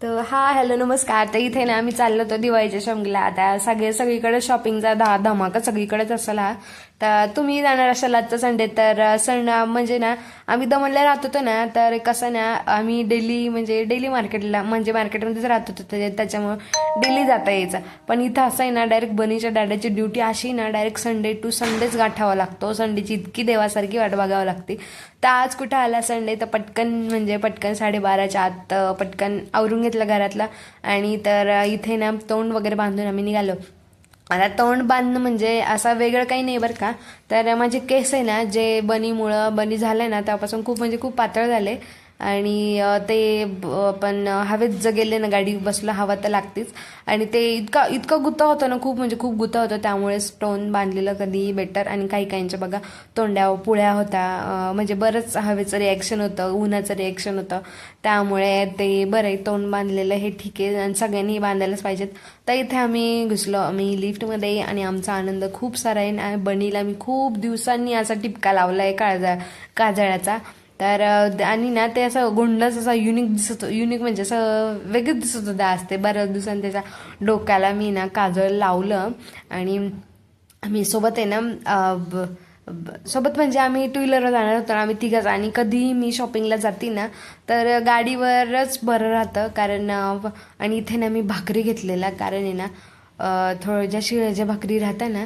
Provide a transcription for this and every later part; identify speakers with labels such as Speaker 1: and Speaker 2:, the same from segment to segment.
Speaker 1: तर हा हॅलो नमस्कार. तर इथे ना आम्ही चाललो होतो दिवाळीच्या शॉपिंगला आता सगळे सगळीकडे शॉपिंगचा धा धमाका सगळीकडेच असेल हा. तर तुम्ही जाणार असाल आजचा संडे तर सण म्हणजे ना आम्ही दमणला राहत होतो ना तर कसं ना आम्ही डेली म्हणजे डेली मार्केटला म्हणजे मार्केटमध्येच राहत होतो तर त्याच्यामुळं डेली जाता यायचं. पण इथं असं आहे ना डायरेक्ट बनीच्या डाड्याची ड्युटी अशी ना डायरेक्ट संडे टू संडेच गाठावा लागतो. संडेची इतकी देवासारखी वाट बघावं लागते. तर आज कुठं आला संडे तर पटकन म्हणजे पटकन साडेबाराच्या आत पटकन आवरून घेतलं घरातला. आणि तर इथे ना तोंड वगैरे बांधून आम्ही निघालो. आता तोंड बांधणं म्हणजे असं वेगळं काही नाही बरं का. तर माझे केस आहे ना जे बनीमुळं बनी झालं आहे ना त्यापासून खूप म्हणजे खूप पातळ झाले. आणि ते आपण पण हवेत ज गेले ना गाडी बसलो हवा तर लागतेच. आणि ते इतका इतकं गुत्ता होतं ना खूप म्हणजे खूप गुत्ता होतं. त्यामुळे स्टोन बांधलेलं कधीही बेटर आणि काही काहींच्या बघा तोंड्या पुळ्या होत्या म्हणजे बरंच हवेचं रिॲक्शन होतं उन्हाचं रिॲक्शन होतं. त्यामुळे ते बरं आहे तोंड बांधलेलं हे ठीक आहे. आणि सगळ्यांनी बांधायलाच पाहिजेत. तर इथे आम्ही घुसलो. आम्ही लिफ्टमध्ये आणि आमचा आनंद खूप सारा आहे. आणि बनीला मी खूप दिवसांनी असा टिपका लावला आहे काळजा काजळाचा. तर आणि ना ते असं गुंडच असा युनिक दिसत युनिक म्हणजे असं वेगळंच दिसत होतं असते. ते बऱ्याच दिवसांनी त्याच्या डोक्याला मी ना काजळ लावलं आणि आम्ही सोबत आहे ना ब- सोबत म्हणजे आम्ही टू व्हीलरवर जाणार होतो ना, आम्ही तिघंच आणि कधीही मी शॉपिंगला जाते ना तर गाडीवरच बरं राहतं. कारण आणि इथे ना मी भाकरी घेतलेला. कारण आहे ना थोडं ज्या शिळ्या भाकरी राहत्या ना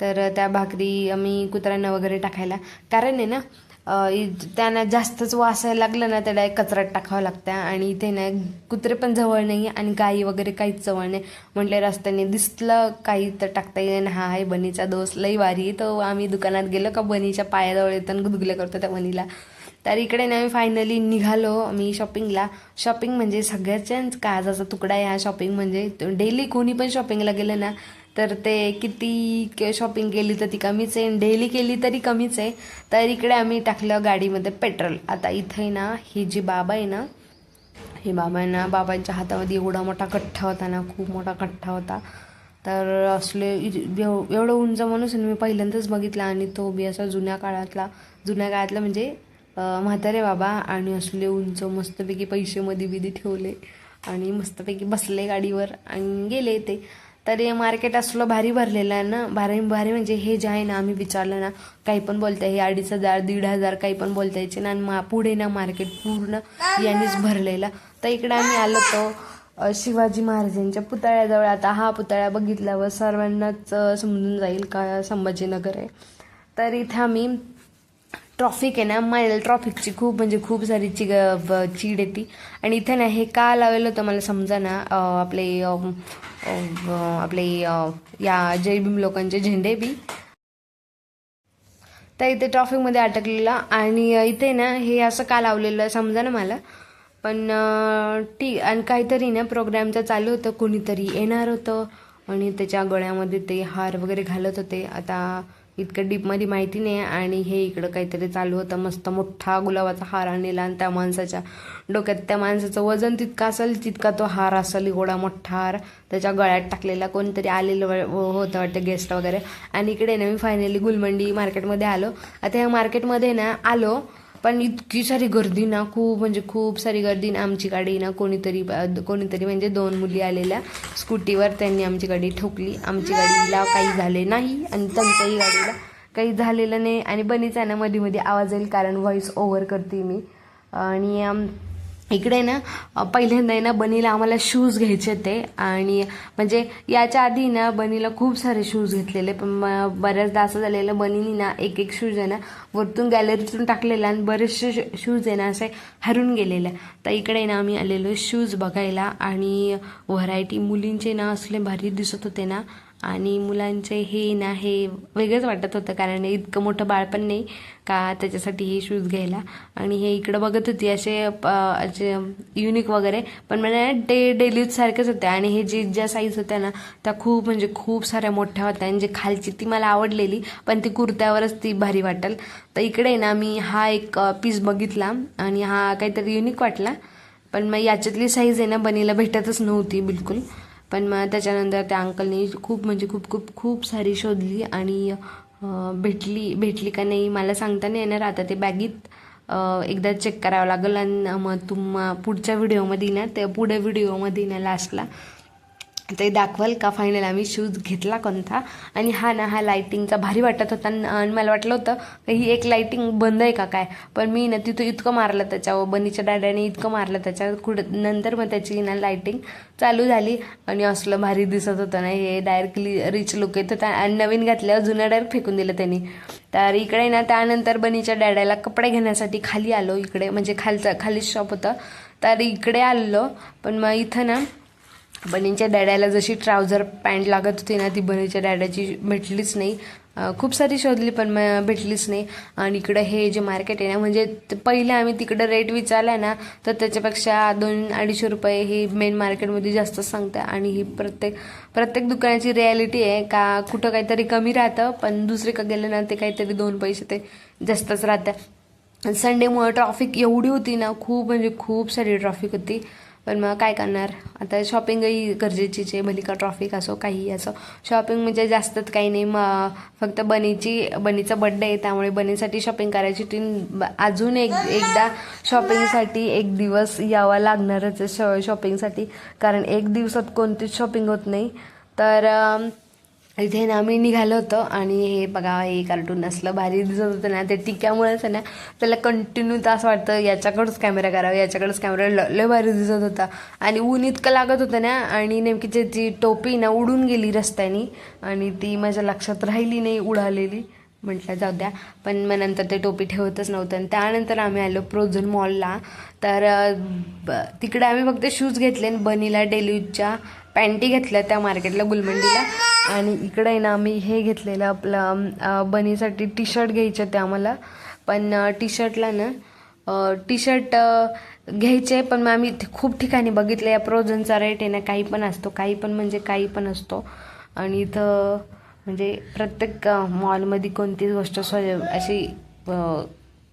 Speaker 1: तर त्या भाकरी आम्ही कुत्र्यांना वगैरे टाकायला. कारण आहे ना त्यांना जास्तच वासायला लागलं ना त्याला एक कचऱ्यात टाकावं लागतं. आणि इथे ना कुत्रे पण जवळ नाही आणि गाई वगैरे काहीच जवळ नाही. म्हटले रस्त्याने दिसलं काही तर टाकता येईल हा आहे बनीचा दोस्त लई वारी. तो आम्ही दुकानात गेलो का बनीच्या पायाजवळ येताना गुदगुले करतो त्या बनीला. तर इकडे ना मी फायनली निघालो. मी शॉपिंगला शॉपिंग म्हणजे सगळ्याच्याच काजाचा तुकडा आहे हा शॉपिंग म्हणजे डेली कोणी पण शॉपिंगला गेलं ना तर ते किती शॉपिंग केली तर ती कमीच आहे. डेली केली तरी कमीच आहे. तर इकडे आम्ही टाकलं गाडीमध्ये पेट्रोल आता इथे ना ही जी बाबा आहे ना हे बाबा आहे ना बाबांच्या हातामध्ये एवढा मोठा कठ्ठा होता ना खूप मोठा कठ्ठा होता. तर असले एव- एवढं उंच माणूस मी पहिल्यांदाच बघितला. आणि तो बी असा जुन्या काळातला जुन्या काळातला म्हणजे म्हातारे बाबा. आणि असले उंच मस्तपैकी पैसे मध्ये बिधी ठेवले. आणि मस्तपैकी बसले गाडीवर आणि गेले ते तर हे मार्केट असलं भारी भरलेलं आहे ना? भारी भारी म्हणजे हे जे आहे ना आम्ही विचारलं ना काही पण बोलताय. हे अडीच हजार दीड हजार काही पण बोलता यायचे ना आणि मा पुढे ना मार्केट पूर्ण यांनीच भरलेलं. तर इकडे आम्ही आलो तो शिवाजी महाराजांच्या पुतळ्याजवळ. आता हा पुतळा बघितल्यावर सर्वांनाच समजून जाईल का संभाजीनगर आहे. तर इथे आम्ही ट्रॉफिक आहे ना मला ट्रॉफिकची खूप म्हणजे खूप सारी चिग चीड येते. आणि इथे ना हे का लावलेलं होतं मला समजा ना आपले आपले या जयभीम लोकांचे झेंडे बी. तर इथे ट्रॉफिकमध्ये अटकलेलं. आणि इथे ना हे असं का लावलेलं समजा ना मला. पण ठीक टी आणि काहीतरी ना प्रोग्रामचं चालू होतं कोणीतरी येणार होतं. आणि त्याच्या गळ्यामध्ये ते हार वगैरे घालत होते. आता इतकं डीपमध्ये माहिती नाही आणि हे इकडं काहीतरी चालू होतं. मस्त मोठा गुलाबाचा हार आणलेला आणि त्या माणसाच्या डोक्यात त्या माणसाचं वजन तितकं असेल तितका तो हार असेल एवढा मोठा हार त्याच्या गळ्यात टाकलेला. कोणतरी आलेलं होतं वाटतं गेस्ट वगैरे. आणि इकडे ना मी फायनली गुलमंडी मार्केटमध्ये आलो. आता ह्या मार्केटमध्ये ना आलो. पण इतकी सारी गर्दी ना खूप म्हणजे खूप सारी गर्दी ना आमची गाडी ना कोणीतरी कोणीतरी म्हणजे दोन मुली आलेल्या स्कूटीवर त्यांनी आमची गाडी ठोकली. आमची गाडीला काही झाले नाही आणि त्यांच्याही गाडीला काही झालेलं नाही. आणि बनीचा ना मध्ये मध्ये आवाज येईल कारण व्हॉइस ओव्हर करते मी. आणि इकडे ना पहिल्यांदा आहे ना बनीला आम्हाला शूज घ्यायचे होते. आणि म्हणजे याच्या आधी ना बनीला खूप सारे शूज घेतलेले. पण बऱ्याचदा असं झालेलं बनीनी ना एक एक शूज आहे ना वरतून गॅलरीतून टाकलेला आणि बरेचसे शूज आहे ना असे हरून गेलेले. तर इकडे ना आम्ही आलेलो शूज बघायला. आणि व्हरायटी मुलींचे ना असले भारी दिसत होते ना आणि मुलांचे हे ना हे वेगळंच वाटत होतं कारण इतकं मोठं बाळपण नाही का त्याच्यासाठी हे शूज घ्यायला. आणि हे इकडं बघत होती असे प- असे युनिक वगैरे पण मला डे डेली सारखेच होते. आणि हे जे ज्या साईज होत्या ना त्या खूप म्हणजे खूप साऱ्या मोठ्या होत्या. आणि जे खालची ती मला आवडलेली पण ती कुर्त्यावरच ती भारी वाटेल. तर इकडे ना मी हा एक पीस बघितला आणि हा काहीतरी युनिक वाटला. पण मग याच्यातली साईज आहे ना बनीला भेटतच नव्हती बिलकुल. पण मग त्याच्यानंतर त्या अंकलनी खूप म्हणजे खूप खूप खूप सारी शोधली आणि भेटली भेटली का नाही मला सांगता नाही येणार. आता ते बॅगीत एकदा चेक करावं लागेल. आणि मग तुम्हा पुढच्या व्हिडिओमध्ये ना ते पुढे व्हिडिओमध्ये ना लास्टला ते दाखवाल का फायनल आम्ही शूज घेतला कोणता? आणि हा ना हा लाईटिंगचा भारी वाटत होता आणि आणि मला वाटलं होतं ही एक लाईटिंग बंद आहे का काय? पण मी ना तिथं इतकं मारलं त्याच्यावर बनीच्या डाड्याने इतकं मारलं त्याच्यावर कुठं नंतर मग त्याची ना लाईटिंग चालू झाली. आणि असलं भारी दिसत होतं ना हे डायरेक्टली रिच लुक येत होता. आणि नवीन घातल्यावर जुनं डायरेक्ट फेकून दिलं त्यांनी. तर इकडे ना त्यानंतर बनीच्या डॅड्याला कपडे घेण्यासाठी खाली आलो. इकडे म्हणजे खालचं खाली शॉप होतं. तर इकडे आलो. पण मग इथं ना बनींच्या डॅड्याला जशी ट्राउझर पॅन्ट लागत होती ना ती बनीच्या डॅड्याची भेटलीच नाही. खूप सारी शोधली पण मग भेटलीच नाही. आणि इकडं हे जे मार्केट आहे ना म्हणजे पहिले आम्ही तिकडं रेट विचारला ना तर त्याच्यापेक्षा दोन अडीचशे रुपये ही मेन मार्केटमध्ये जास्त सांगते. आणि ही प्रत्येक प्रत्येक दुकानाची रियालिटी आहे का कुठं काहीतरी कमी राहतं पण दुसरीकडे गेलं ना ते काहीतरी दोन पैसे ते जास्तच राहतं. संडेमुळं ट्रॉफिक एवढी होती ना खूप म्हणजे खूप सारी ट्रॉफिक होती. पण मग काय करणार? आता शॉपिंगही गरजेचीच आहे. भली का ट्रॉफिक असो काही असो. शॉपिंग म्हणजे जास्तच काही नाही. मग फक्त बनीची बनीचा बड्डे आहे. त्यामुळे बनीसाठी शॉपिंग करायची ती ब- अजून एक एकदा शॉपिंगसाठी एक दिवस यावा लागणारच आहे शॉ शॉपिंगसाठी कारण एक दिवसात कोणतीच शॉपिंग होत नाही. तर इथे ना आम्ही निघालो होतो आणि हे बघा हे कार्टून असलं भारी दिसत होतं ना ते टिक्यामुळेच आहे ना त्याला कंटिन्यू तर असं वाटतं. याच्याकडंच कॅमेरा करावा याच्याकडंच कॅमेरा ल लय भारी दिसत होता. आणि ऊन इतकं लागत होतं ना आणि नेमकी त्याची टोपी ना उडून गेली रस्त्याने आणि ती माझ्या लक्षात राहिली नाही उडालेली. म्हटलं जाऊ द्या. पण मग नंतर ते टोपी ठेवतच नव्हतं. आणि त्यानंतर आम्ही आलो प्रोझन मॉलला तर ब- तिकडे आम्ही फक्त शूज घेतले आणि बनीला डेल्यूजच्या पॅन्टी घेतल्या त्या मार्केटला गुलमंडीला. आणि इकडे आहे ना आम्ही हे घेतलेलं आपलं बनीसाठी टी शर्ट घ्यायचे ते आम्हाला. पण टी शर्टला ना टी शर्ट घ्यायचे पण मग आम्ही खूप ठिकाणी बघितलं. या प्रोझनचा रेट आहे ना काही पण असतो काही पण म्हणजे काही पण असतो. आणि इथं म्हणजे प्रत्येक मॉलमध्ये कोणतीच गोष्ट स्वय अशी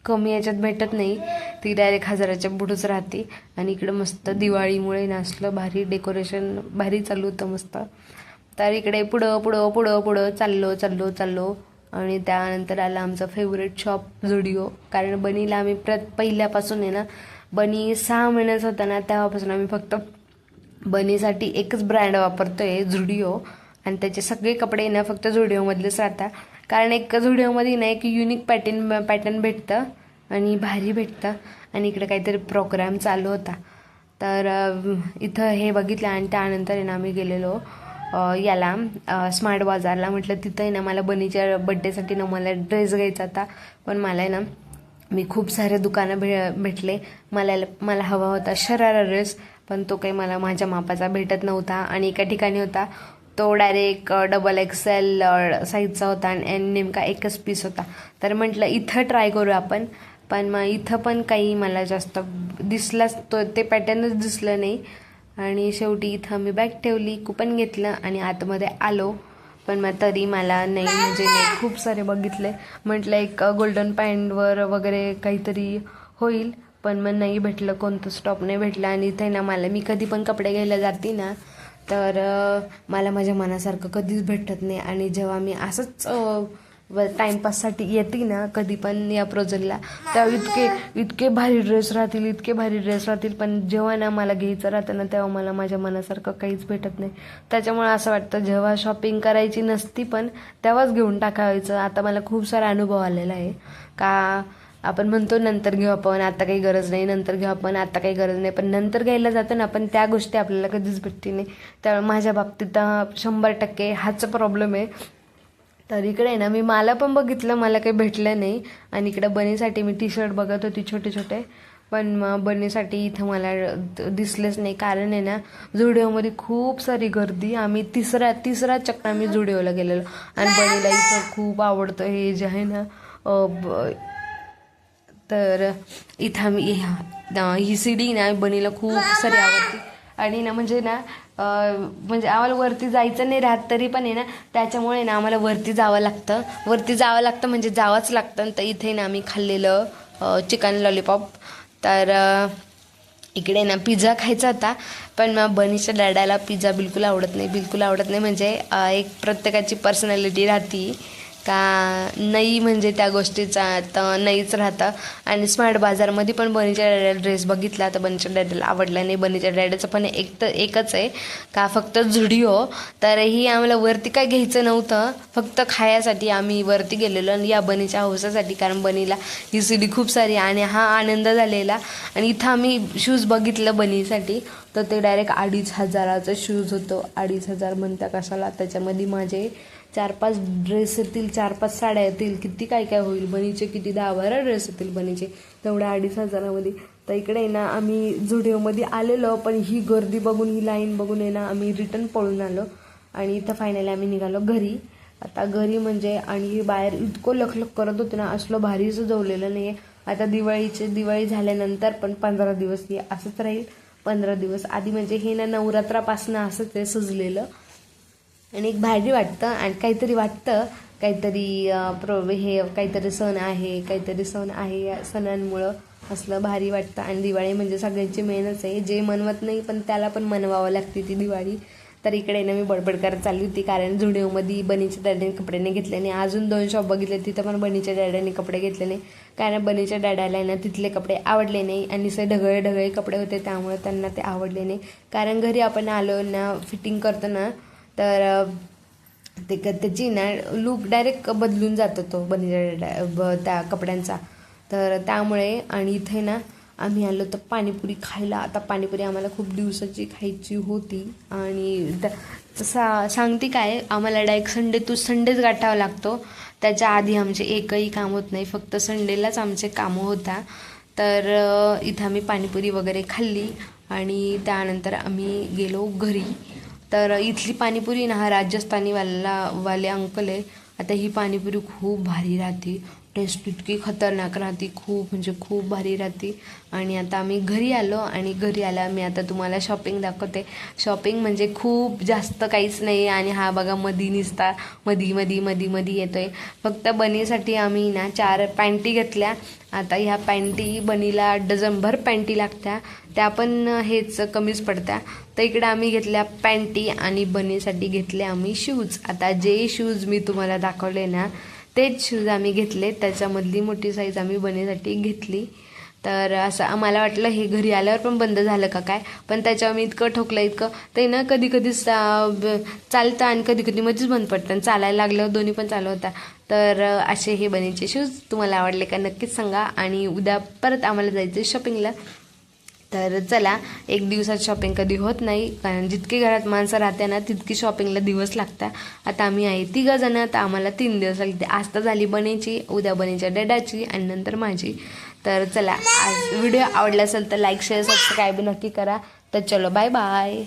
Speaker 1: कमी याच्यात भेटत नाही. ती डायरेक्ट हजाराच्या पुढंच राहते. आणि इकडं मस्त दिवाळीमुळे नाचलं भारी डेकोरेशन भारी चालू होतं मस्त. तर इकडे पुढं पुढं पुढं पुढं चाललो चाललो चाललो. आणि त्यानंतर आलं आमचं फेवरेट शॉप झुडिओ कारण बनीला आम्ही प्र पहिल्यापासून आहे ना बनी सहा महिन्याचा होता ना तेव्हापासून आम्ही फक्त बनीसाठी एकच ब्रँड वापरतो आहे झुडिओ आणि त्याचे सगळे कपडे ना फक्त झुडिओमधलेच राहतात कारण एक झुडिओमध्ये ना एक युनिक पॅटर्न पॅटर्न भेटतं आणि भारी भेटतं. आणि इकडे काहीतरी प्रोग्राम चालू होता. तर इथं हे बघितलं आणि त्यानंतर आहे ना आम्ही गेलेलो. याला स्मार्ट बाजारला म्हटलं तिथं आहे ना मला बनीच्या बड्डेसाठी ना मला ड्रेस घ्यायचा होता. पण मला आहे ना मी खूप सारे दुकानं भे भेटले. मला मला हवा होता शरारा ड्रेस पण तो काही मला माझ्या मापाचा भेटत नव्हता. आणि एका ठिकाणी होता तो डायरेक्ट डबल एक्सेल साईजचा होता आणि नेमका एकच पीस होता. तर म्हटलं इथं ट्राय करू आपण. पण मग इथं पण काही मला जास्त दिसलाच तो ते पॅटर्नच दिसलं नाही. आणि शेवटी इथं मी बॅग ठेवली कुपन घेतलं आणि आतमध्ये आलो. पण मग तरी मला नाही म्हणजे नाही खूप सारे बघितले. म्हटलं एक गोल्डन पॅन्टवर वगैरे काहीतरी होईल पण मग नाही भेटलं कोणतं स्टॉप नाही भेटलं. आणि इथे ना मला मी कधी पण कपडे घ्यायला जाते ना तर मला माझ्या मनासारखं कधीच भेटत नाही. आणि जेव्हा मी असंच व टाईमपाससाठी येते ना कधी पण या प्रोजेक्टला तेव्हा इतके इतके भारी ड्रेस राहतील इतके भारी ड्रेस राहतील. पण जेव्हा ना मला घ्यायचं राहतं ना तेव्हा मला माझ्या मनासारखं काहीच भेटत नाही. त्याच्यामुळे असं वाटतं जेव्हा शॉपिंग करायची नसती पण तेव्हाच घेऊन टाकायचं. आता मला खूप सारा अनुभव आलेला आहे. का आपण म्हणतो नंतर घेऊ आपण आता काही गरज नाही नंतर घेऊ आपण आता काही गरज नाही. पण नंतर घ्यायला जातो ना पण त्या गोष्टी आपल्याला कधीच भेटते नाही. त्यामुळे माझ्या बाबतीत शंभर टक्के हाच प्रॉब्लेम आहे. तर इकडे आहे ना मी मला पण बघितलं मला काही भेटलं नाही. आणि इकडे बनीसाठी मी टी शर्ट बघत होती छोटे छोटे. पण मग बनीसाठी इथं मला दिसलेच नाही. कारण आहे ना जुडिओमध्ये खूप सारी गर्दी. आम्ही तिसरा तिसरा चक्र आम्ही जुडिओला गेलेलो. आणि बनीला इथं खूप आवडतं हे जे आहे ना ब- तर इथं आम्ही ह्या- ही सिडी ना बनीला खूप सारी आवडते. आणि ना म्हणजे ना म्हणजे आम्हाला वरती जायचं नाही राहत तरी पण आहे ना त्याच्यामुळे ना आम्हाला वरती जावं लागतं. वरती जावं लागतं म्हणजे जावंच लागतं. तर इथे ना आम्ही खाल्लेलं चिकन लॉलीपॉप तर इकडे ना पिझ्झा खायचा होता. पण मग बनीच्या डॅडाला पिझ्झा बिलकुल आवडत नाही. बिलकुल आवडत नाही म्हणजे एक प्रत्येकाची पर्सनॅलिटी राहती. का नाही म्हणजे त्या गोष्टीचा तर नाहीच राहतं. आणि स्मार्ट बाजारमध्ये पण बनीच्या डॅड्याला ड्रेस बघितला तर बनीच्या डॅडीला आवडला नाही बनीच्या डॅडीचं पण एक तर एकच आहे का फक्त झुडिओ. तर ही आम्हाला वरती काय घ्यायचं नव्हतं फक्त खायासाठी आम्ही वरती गेलेलो आणि या बनीच्या हौसासाठी कारण बनीला ही सिडी खूप सारी आणि हा आनंद झालेला. आणि इथं आम्ही शूज बघितलं बनीसाठी तर ते डायरेक्ट अडीच हजाराचं शूज होतं. अडीच हजार म्हणता कशाला त्याच्यामध्ये माझे चार पाच ड्रेस येतील चार पाच साड्या येतील किती काय काय होईल बनीचे किती दहा बारा ड्रेस येतील बनीचे. तेवढ्या अडीच हजारामध्ये. तर इकडे आहे ना आम्ही झुडिओमध्ये आलेलो पण ही गर्दी बघून ही लाईन बघून आहे ना आम्ही रिटर्न पळून आलो. आणि इथं फायनली आम्ही निघालो घरी. आता घरी म्हणजे आणि बाहेर इतकं लखलख करत होते ना असलं भारी सजवलेलं नाही आहे आता दिवाळीचे दिवाळी झाल्यानंतर पण पंधरा दिवस हे असंच राहील. पंधरा दिवस आधी म्हणजे हे ना नवरात्रापासून असंच आहे सजलेलं. आणि एक भारी वाटतं आणि काहीतरी वाटतं. काहीतरी प्रो हे काहीतरी सण आहे काहीतरी सण आहे या सणांमुळं असलं भारी वाटतं. आणि दिवाळी म्हणजे सगळ्यांची मेहनत आहे. जे मनवत नाही पण त्याला पण मनवावं लागते ती दिवाळी. तर इकडे ना मी बडबड करत चालली होती कारण झुडिओमध्ये बनीच्या डॅड्याने कपडे नाही घेतले आणि अजून दोन शॉप बघितले तिथं पण बनीच्या डॅड्याने कपडे घेतले नाही. कारण बनीच्या डॅड्याला ना तिथले कपडे आवडले नाही. आणि से ढगळे ढगळे कपडे होते त्यामुळे त्यांना ते आवडले नाही. कारण घरी आपण आलो ना फिटिंग करतो ना तर ते त्याची ना लुक डायरेक्ट बदलून जातो तो बनीच्या ब- त्या कपड्यांचा. तर त्यामुळे आणि इथे ना आम्ही आलो तर पाणीपुरी खायला. आता पाणीपुरी आम्हाला खूप दिवसाची खायची होती. आणि त्या- तसा सांगते काय आम्हाला डायरेक्ट संडे तो संडेच गाठावा लागतो. त्याच्या आधी आमचे एकही काम होत नाही. फक्त संडेलाच आमचे कामं होता. तर इथं आम्ही पाणीपुरी वगैरे खाल्ली. आणि त्यानंतर आम्ही गेलो घरी. तर इथली पाणीपुरी ना हा राजस्थानीवाला वाले अंकल आहे. आता ही पाणीपुरी खूप भारी राहते. टेस्ट इतकी खतरनाक राहते खूप म्हणजे खूप भारी राहते. आणि आता आम्ही घरी आलो आणि घरी आला मी आता तुम्हाला शॉपिंग दाखवते. शॉपिंग म्हणजे खूप जास्त काहीच नाही आणि हा बघा मधी निसता मधी मधी मधी मधी आहे फक्त बनीसाठी आम्ही ना चार पॅन्टी घेतल्या. आता ह्या पॅन्टी बनीला डझनभर पॅन्टी लागत्या. त्या पण हेच कमीच पडत्या. तर इकडे आम्ही घेतल्या पॅन्टी आणि बनीसाठी घेतले आम्ही शूज आता जे शूज मी तुम्हाला दाखवले ना तेच शूज आम्ही घेतले. त्याच्यामधली मोठी साईज आम्ही बनेसाठी घेतली. तर असं आम्हाला वाटलं हे घरी आल्यावर पण बंद झालं का काय? पण त्याच्यावर मी इतकं ठोकलं इतकं. ते ना कधी कधी ब- चालतं आणि कधी कधी मध्येच बंद पडतं. आणि चालायला लागल्यावर दोन्ही पण चालू होता. तर असे हे बनीचे शूज तुम्हाला आवडले का नक्कीच सांगा. आणि उद्या परत आम्हाला जायचं शॉपिंगला तर चला एक दिवसात शॉपिंग कधी होत नाही कारण जितकी घरात माणसं राहते ना तितकी शॉपिंगला दिवस लागतात. आता आम्ही आहे तिघं जण तर आम्हाला तीन दिवस लागते. आज तर झाली बनेची उद्या बनेच्या डॅडाची आणि नंतर माझी. तर चला आज व्हिडिओ आवडला असेल तर लाईक शेअर सबस्क्राईब नक्की करा. तर चलो बाय बाय